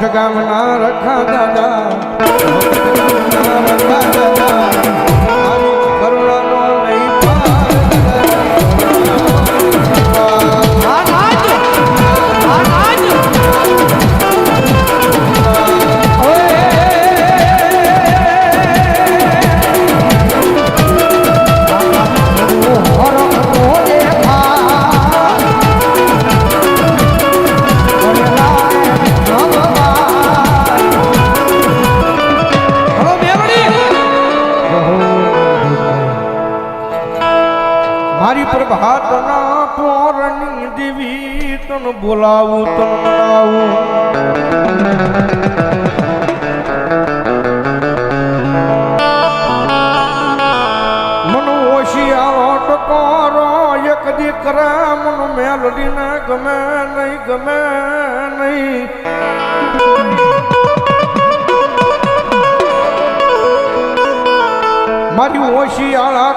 સોગઠ ગામના રખા દાદા.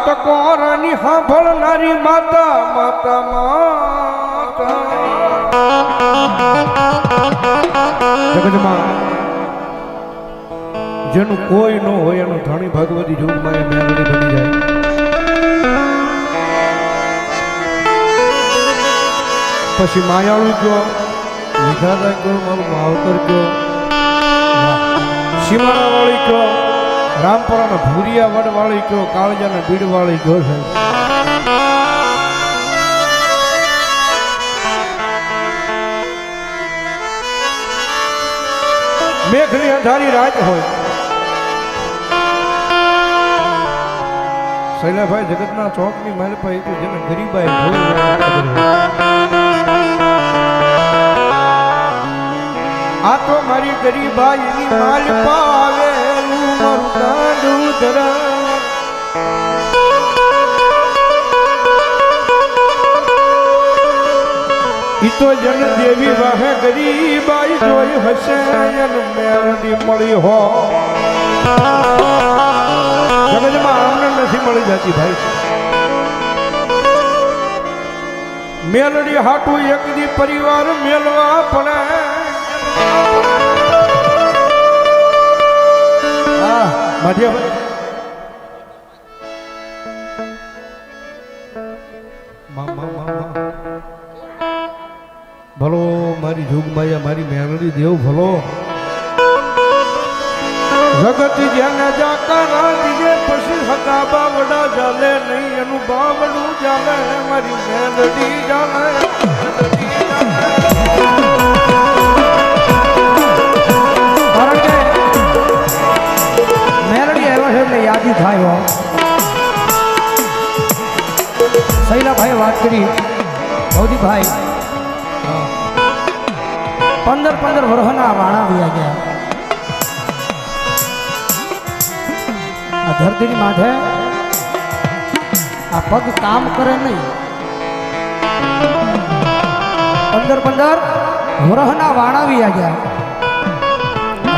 ટકોરાની સાંભળનારી માતા માતા માતા. જેનું કોઈ ન હોય એનું ધણી ભગવતી યુગમાં એ મેલડી બની જાય. પછી માયાળું કયો વિધાતા કયો મારું માવતર કયો સીમાડા વાળી કયો રામપરાના ભૂરિયા વડ વાળી કયો, કાળજાના બીડ વાળી કયો છે? મેઘની અંધારી રાત હોય. શૈલાભાઈ જગતના ચોકની મારી પાસે તો જેને ગરીબાઈ. આ તો મારી ગરીબાઈ માલ પાવેલું ઈ તો જન દેવી વાહે ગરીબાઈ જોઈ હશે, એન મેરડી મળી હો. જગતમાં આમને નથી મળી જતી ભાઈ. મેલડી હાટું એક દી પરિવાર મેલવા પડે. હા ભલો મારી જોગમાયા, મારી મેરડી દેવ ભલો. જગત જેને જાકારા દીએ પછી હતા બાવડા જાલે, નહીં એનું બાવડું જાલે, મારી મેલડી ચાલે છે થાય શૈલાભાઈએ વાત કરી. ભૌદીભાઈ પંદર પંદર વર્ષના વાણા વયા ગયા. આ ધરતીની માથે આ પગ કામ કરે નહીં. પંદર પંદર વર્ષના વાણા વયા ગયા.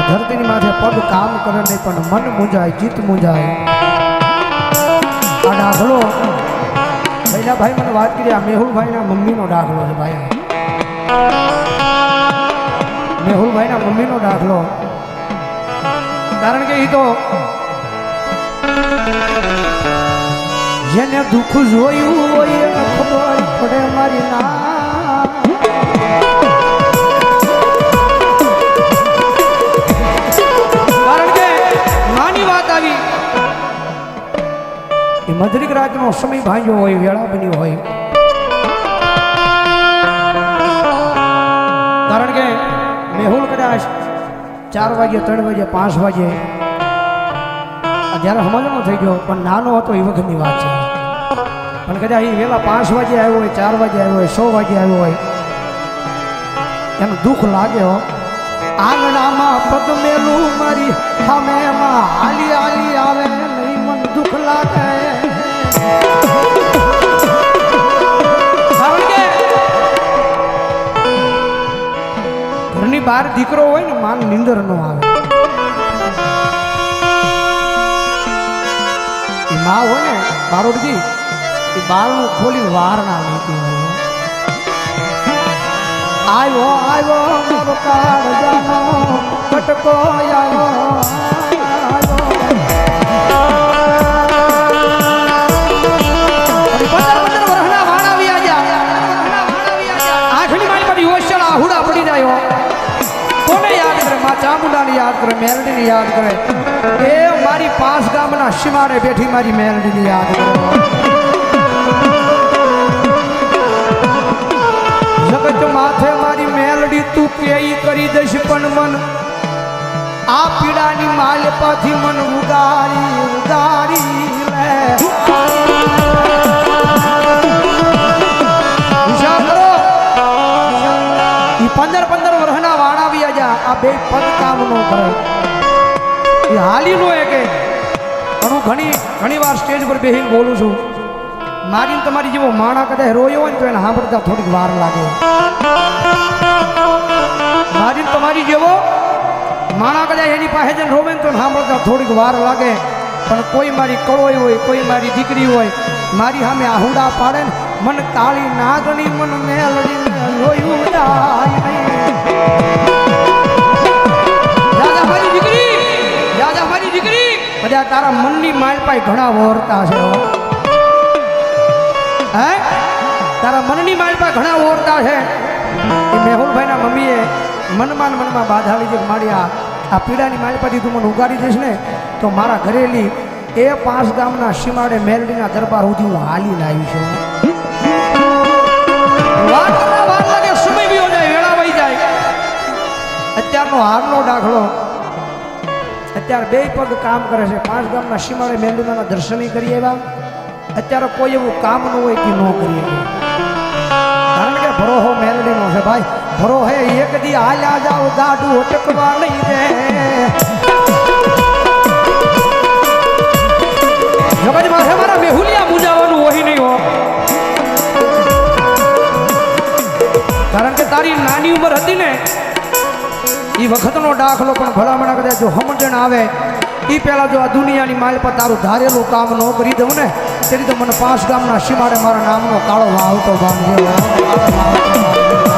ધરતીની માથે પગ કામ કરે નહીં, પણ મન મૂંઝાય ચિત્ત મૂંઝાય. આ ડાઘલો ભાઈ મને વાત કરી, આ મેહુલભાઈના મમ્મીનો દાખલો છે ભાઈ. મેહુલભાઈના મમ્મીનો દાખલો કારણ કે એ તો જેને દુઃખ જોયું હોય ખબર પડે મારી ના. મધરિક રાતનો સમય ભાંગ્યો હોય, વેળા બન્યો હોય. કારણ કે મેહુલ કદાચ ચાર વાગે ત્રણ વાગે પાંચ વાગે જ્યારે સમજણો થઈ ગયો, પણ નાનો હતો એ વખતની વાત છે. પણ કદાચ એ વહેલા પાંચ વાગે આવ્યો હોય, ચાર વાગે આવ્યો હોય, સો વાગે આવ્યો હોય એનું દુઃખ લાગે હો. આંગણામાં પગ મારી સામે હાલી હાલી આવે, નહીં મન દુઃખ લાગે. ઘરની બહાર દીકરો હોય ને, માન નિંદર નો આવે. એ મા હોય ને બારોડજી એ બારણું ખોલી વાર ના લેતી હોય. આવ્યો આવ્યો, મારો કાળજાનો કટકો આવ્યો અને ચામુંડાને યાદ કરે, મેલડીને યાદ કરે. એ મારી પાંચ ગામના સીમાડે બેઠી મારી મેલડીને યાદ કરે. જગત માથે મારી મેલડી તું કેઈ કરી દઈશ પણ મન. આ પીડાની માલપાથી મન ઉગારી ઉગારી લે. આ બે પદ કામ નો કરે. એ હાલી નો કે પણ હું ઘણી ઘણી વાર સ્ટેજ પર બેસીને બોલું છું. મારી તમારી જેવો માણા કદાચ રોયો હોય ને તો એને સાંભળતા થોડીક વાર લાગે. મારી તમારી જેવો માણા કદાચ એની પાસે જઈને રોવે ને તો સાંભળતા થોડીક વાર લાગે. પણ કોઈ મારી કળોય હોય, કોઈ મારી દીકરી હોય, મારી સામે આહુડા પાડે ને મન કાળી નાગણી મન મેલડી રોયું દીકરી. બધા તારા મનની માલપાઈ ઘણા વોરતા છે હે. તારા મનની માલ પાય ઘણા વોરતા છે. એ મેહુલભાઈના મમ્મીએ મનમાં મનમાં બાધા લીધી મારી આ આ પીડાની માલ પાથી તું મને ઉગાડી દઈશ ને, તો મારા ઘરેલી એ પાંચ ગામના સીમાડે મેલડીના દરબાર સુધી હું હાલી લાવી છું. કરતા લાગે, સમય વિયો જાય જાય. અત્યારનો હારનો દાખલો અત્યારે બે પગ કામ કરે છે. પાંચ ગામના સીમાડે મેલડીના દર્શન કરી આવ્યા. અત્યારે કોઈ એવું કામ ન હોય કે ન કરીએ કારણ કે ભરોહો મેલડીનો છે ભાઈ. ભરો હે એક દી હાલ્યા જાવ ગાડું અટકવા નહીં દે. જગત માથે મારા મેહુલિયા મૂંઝાવાનું હોય નહીં હો. કારણ કે તારી નાની ઉંમર હતી ને એ વખતનો દાખલો પણ ભલામણા કદાચ જો સમજણ આવે. એ પહેલાં જો આ દુનિયાની માલ પર તારું ધારેલું કામ ન કરી દઉં ને, તેની તો મને પાંચ ગામના સીમાડે મારા નામનો કાળો વાવતો ગામ મળ્યા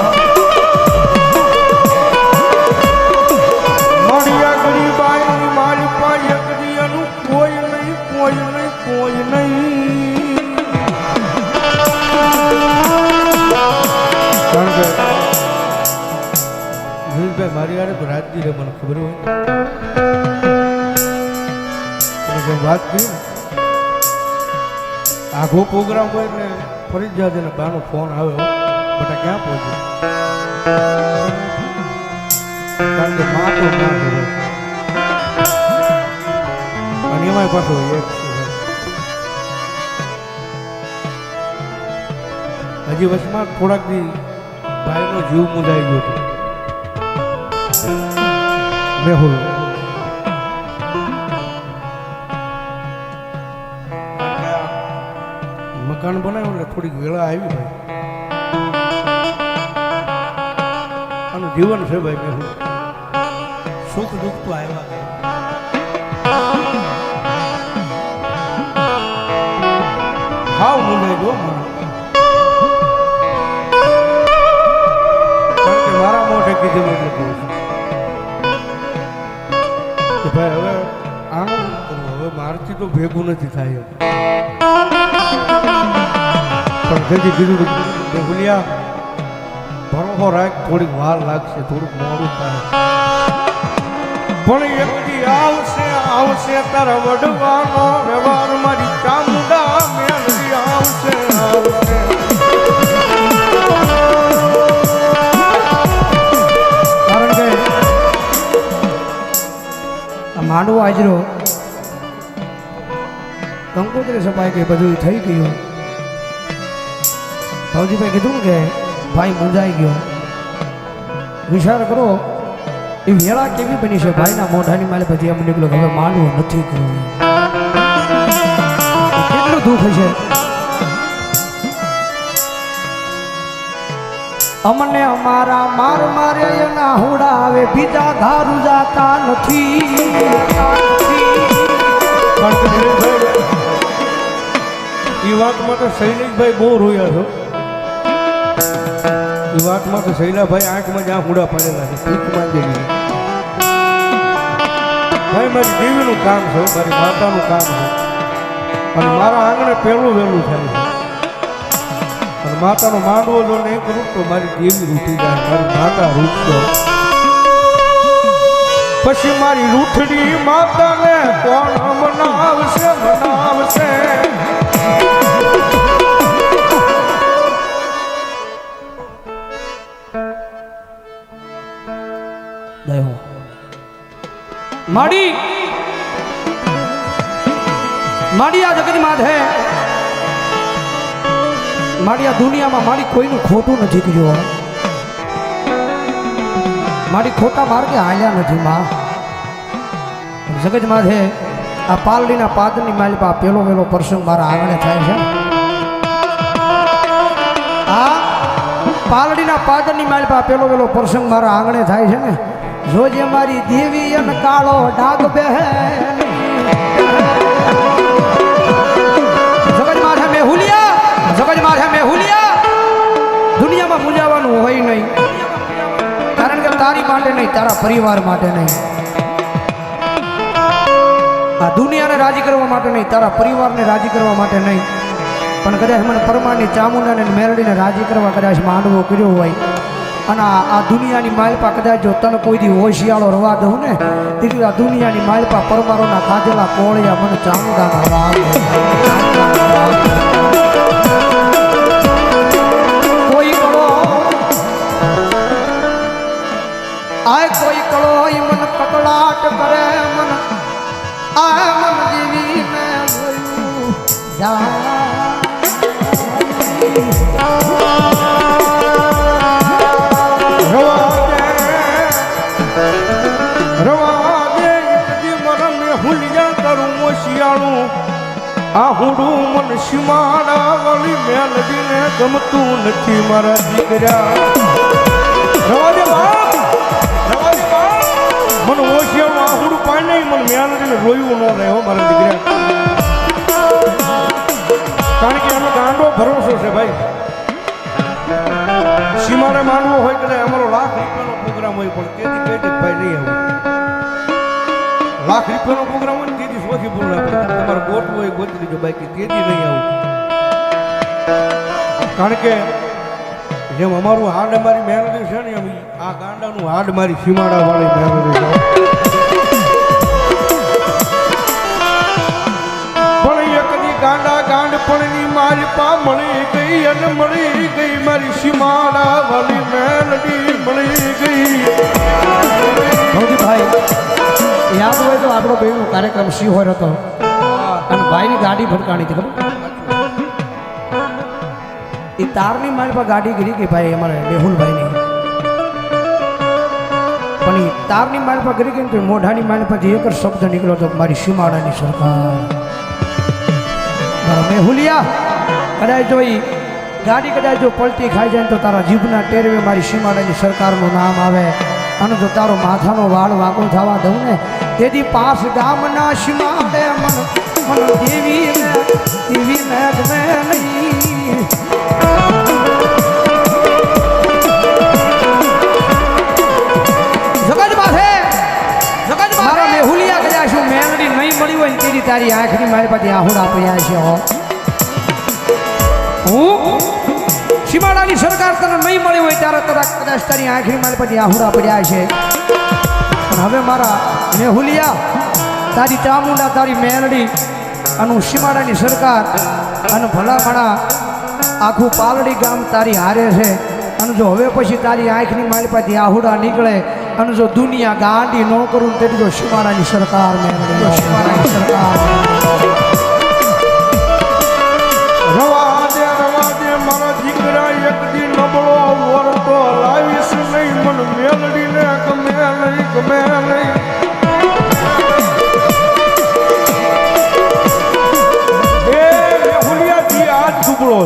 આખો પ્રોગ્રામ હોય એટલે ફરજિયાત એને બાનો ફોન આવ્યો. બટા ક્યાં પહોંચ્યો? કારણ કે મા તો ના કરે અને એમાંય પાછો હજી વચમાં થોડાક દી ભાઈનો જીવ મુંજાઈ ગયો હતો. મેહુલ. મકાન બનાવ્યું એટલે થોડીક વેળા આવી ભાઈ. અને જીવન છે ભાઈ મેં સુખ દુઃખ તો આવ્યા હાવ મુંડાઈ ગયો મને. મારા મોઢે કીધું એટલે કહું છું. ભાઈ હવે આનું હવે મારથી તો ભેગું નથી થાય તેથી કીધું કે ભૂલિયા રાખ, થોડીક વાર લાગશે, થોડુંક મોડું થાય. પણ દી આવશે આવશે તારા વડવાનો વ્યવહાર, મારી ચામુંડા મેલડી આવશે આવશે. કારણ કે માંડવો આજરો કંકોત્રી સપાઈ કે બધું થઈ ગયું. ભાવજીભાઈ કીધું કે ભાઈ મૂંઝાઈ ગયો. વિચાર કરો, એ વેળા કેવી બની છે? ભાઈના મોઢાની માલે પછી એમ નીકળ્યો હવે માનવું નથી કરવું કેટલું દુઃખ છે અમને અમારા માર મારે એના હુડાવે બીજા ધારું જાતા નથી. એ વાતમાં તો સૈનિકભાઈ બહુ રોયા છો. એ વાતમાં તો શૈલાભાઈ આંખમાં જ્યાં હુડા પડેલા છે ભાઈ, મારી દેવીનું કામ છે મારી માતાનું કામ છે. અને મારા આંગણે પહેલું વહેલું થાય છે. અને માતાનો માંડવો જો નહીં કરું તો મારી દેવી રૂટી જાય, મારી માતા રૂઠતો પછી મારી રૂઠડી માતાને કોણ મનાવશે મનાવશે? માડી માડી આ જગત માથે માડી આ દુનિયામાં મારી કોઈનું ખોટું નથી કર્યું મારી ખોટા માર્ગે હાલ્યા નથી માં જગત છે આ પાલડીના પાદની માલિકા પેલો પેલો પ્રસંગ મારા આંગણે થાય છે આ પાલડીના પાદરની માલિકા પેલો પેલો પ્રસંગ મારા આંગણે થાય છે ને જોજે મારી દેવી અને કાળો ડાગ બહેન જગજ માથે મેહુલિયા જગજ માથે મેહુલિયા દુનિયામાં મૂંઝાવાનું હોય નહીં. કારણ કે તારી માટે નહીં, તારા પરિવાર માટે નહીં. આ દુનિયાને રાજી કરવા માટે નહીં, તારા પરિવારને રાજી કરવા માટે નહીં. પણ કદાચ મને પરમાની ચામુંડાને મેરડીને રાજી કરવા કદાચ માંડવો કર્યો હોય અને આ આ દુનિયાની માલપા કદાચ જો તને કોઈ દી હોશિયાળો રવા દઉં ને, તેથી આ દુનિયાની માલપા પરમારોના ખાધેલા કોળિયા, મને ચામુંડાના રાગ કોઈ આય કોઈ કળો આ આ હુડું મન સીમાડા વાળી મેલડીને ગમતું નથી મારા દીકરા. રવા દે બાપ, રવા દે બાપ. મન હોશિયાળું આ હુડું પાઈ નહીં મન મેલડીને રોયું ન રહે હો મારા દીકરા. કારણ કે એનો ગાંડો ભરોસો છે ભાઈ. સીમાને માનવો હોય કદાચ અમારો લાખ રૂપિયાનો પ્રોગ્રામ હોય, પણ તેથી કહી ભાઈ નહીં આવું. લાખ રૂપિયાનો પ્રોગ્રામ હોય ને તેથી સોથી પૂરું પડે. તમારે ગોતવું હોય ગોતી લીધો બાકી તેથી નહીં આવું. કારણ કે જેમ અમારું હાડ અમારી મહેનત છે ને એમ આ ગાંડાનું હાડ મારી સીમાડા વાળી મહેનત છે. પણ એક ગાંડા ગાંડ પણની મારી પા મળી ગઈ અને મળી ગઈ મારી સીમાડા વાળી મેલડી કાર્યક્રમ સિંહોર હતો અને ભાઈની ગાડી ભટકાણી હતી, ખબર? એ તારની મારી પર ગાડી ગીરી ગઈ ભાઈ, અમારે મેહુલભાઈની. પણ એ તારની મારી પર ગરી ગઈ મોઢાની મારી પર એક શબ્દ નીકળ્યો હતો, મારી સીમાડાની સરકાર. મેહુલિયા, કદાચ જો એ ગાડી કદાચ જો પલટી ખાઈ જાય તો તારા જીભના ટેરવે મારી સીમાડાની સરકારનું નામ આવે. અને જો તારો માથાનો વાળ વાંકો થવા દઉં ને તેથી પાસ ગામના શિમાડે મન મન દેવી ને દેવી ને ગમે નહીં જગત પાસે જગત મારા મેહુલિયા કર્યા છું મેલડી નહીં મળી હોય તેની તારી આંખની મારી પાસે આહુડા પડ્યા છે હું સીમાડાની સરકાર તને નહીં મળી હોય ત્યારે કદાચ કદાચ તારી આંખની માલ પછી આહુડા પડ્યા છે. પણ હવે મારા મેહુલિયા, તારી ચામુંડા, તારી મેલડી અને સીમાડાની સરકાર અને ભલામણા આખું પાલડી ગામ તારી હારે છે. અને જો હવે પછી તારી આંખની મારી પાસે આહુડા નીકળે અને જો દુનિયા ગાંડી ન કરું તેટલી જો સીમાડાની સરકાર મેળવી સીમાડાની સરકાર ગમે નહીં એ દુબળો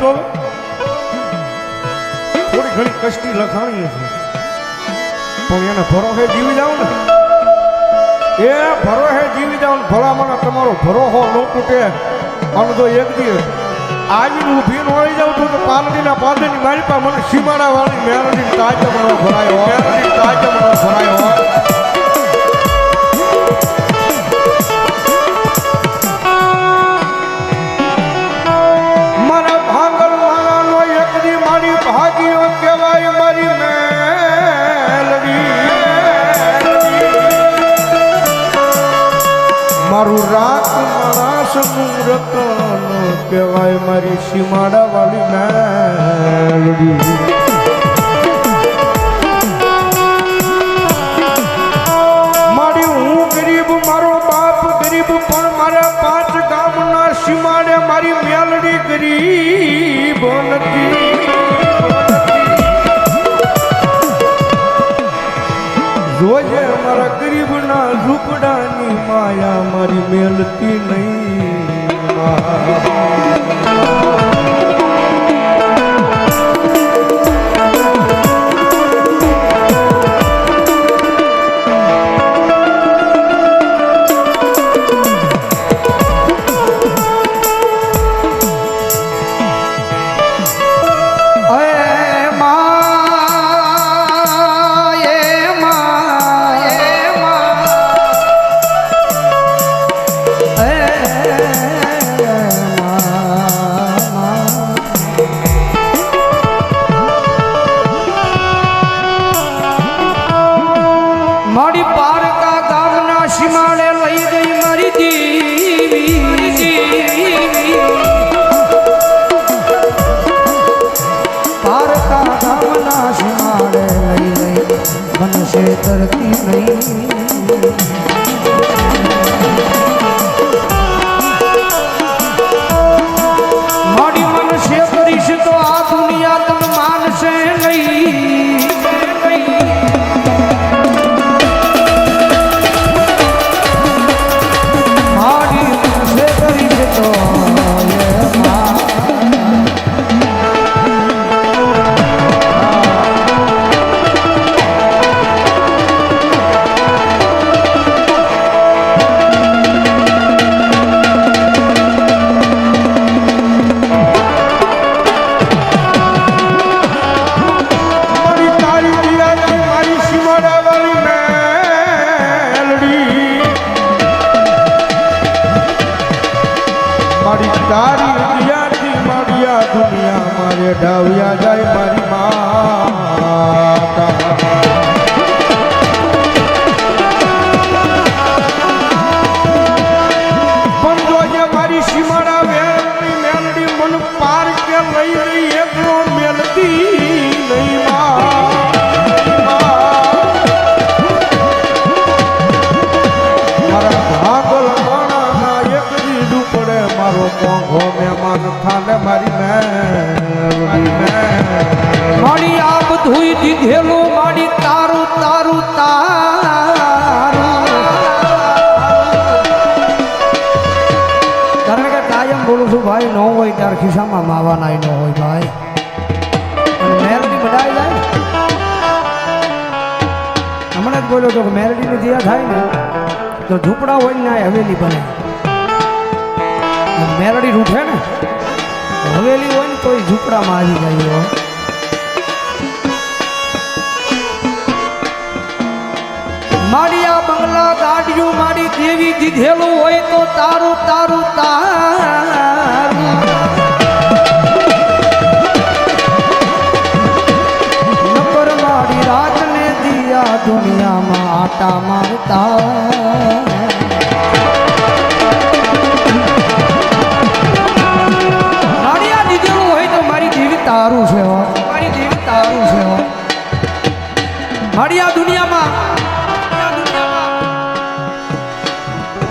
જોવે થોડી ઘણી કષ્ટી લખાણી છે પણ એને ભરોસે જીવી જાવ ને. એ ભરોસે જીવી જાવ ભલામણ તમારો ભરોહો ન તૂટે. અને જો એક દિવસ આવીને ઊભી ન જાઉં છું તો પાલડીના પાદરની મારી પાસે મને સીમાડા વાળી મેરડી તાજે મારો ભરાયો મેરડી તાજે મારો ભરાયો મારું ભાંગલ રતન કહેવાય મારી સીમાડા વાળી મેલડી મારી હું ગરીબ મારો બાપ ગરીબ પણ મારા પાંચ ગામના સીમાડે મારી મેલડી ગરીબ. નથી જોજે મારા ગરીબના ઝૂંપડાની માયા મારી મેલતી નહીં. અય તરતી નહીં. તારી દુનિયા મારે ડાવ્યા ત્યારે ખિસ્સામાં માવા નાઈ હોય ભાઈ. હમણાં જ બોલ્યો તો મેરડીની દિયા થાય ને, તો ઝૂંપડા હોય ને હવેલી બને. મેરડી રૂઠે ને હવેલી હોય ને તો એ ઝૂંપડામાં આવી જાય હોય માડિયા બંગલા ગાડિયું મારી દેવી દીધેલું હોય તો તારું તારું તાર. દુનિયામાં આટા મારતા. તારું છે મારી દેવી તારું છે મારી આ દુનિયામાં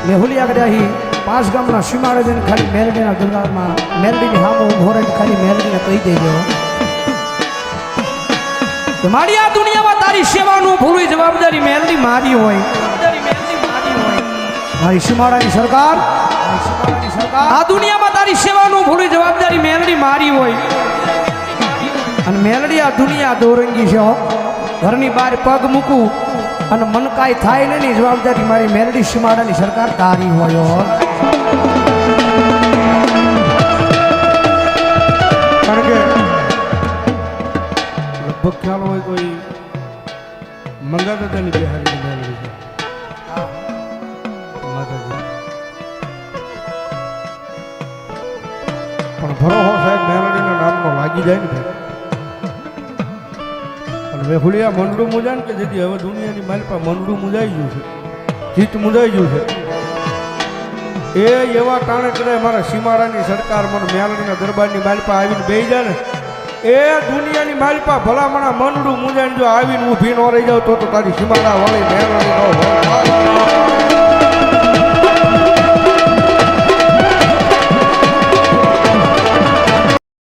મેહુલિયા કર્યા હી પાંચ ગામના સીમાડે ખાલી મેરડીના દરબારમાં મેરડીની સામે ઊભો ખાલી મેરડીને કહી દેજો. મારી આ દુનિયામાં તારી સેવાનું ભૂલવી જવાબદારી મેલની મારી હોય. મારી સીમાડાની સરકાર આ દુનિયામાં તારી સેવાનું પૂરી જવાબદારી મેરડી મારી હોય. અને મેલડી આ દુનિયા દોરંગી છે ઘરની બહાર પગ મૂકું અને મન કાંઈ થાય નહીં જવાબદારી મારી મેલડી સીમાડાની સરકાર તારી હોય મંગા દાદાની બિહારી પણ ભરોહો સાહેબ મેલડીના નામનો લાગી જાય ને અને વેફુલિયા મંડળું મુજાય ને કે જેથી હવે દુનિયાની મારી પાસે મંડળું મુજાઈ ગયું છે. ચિત્ત મુજાઈ ગયું છે. એ એવા ટાણે કરે મારા સીમાડાની સરકાર મને મેલડીના દરબારની માલિપા આવીને બે જાય ને એ દુનિયાની માલિપા ભલામણા મંડળું મુંજાઈને જો આવીને ઊભી ન રહી જાવ તો તો તારી સીમાડા વાળી મેલડી ન હોય.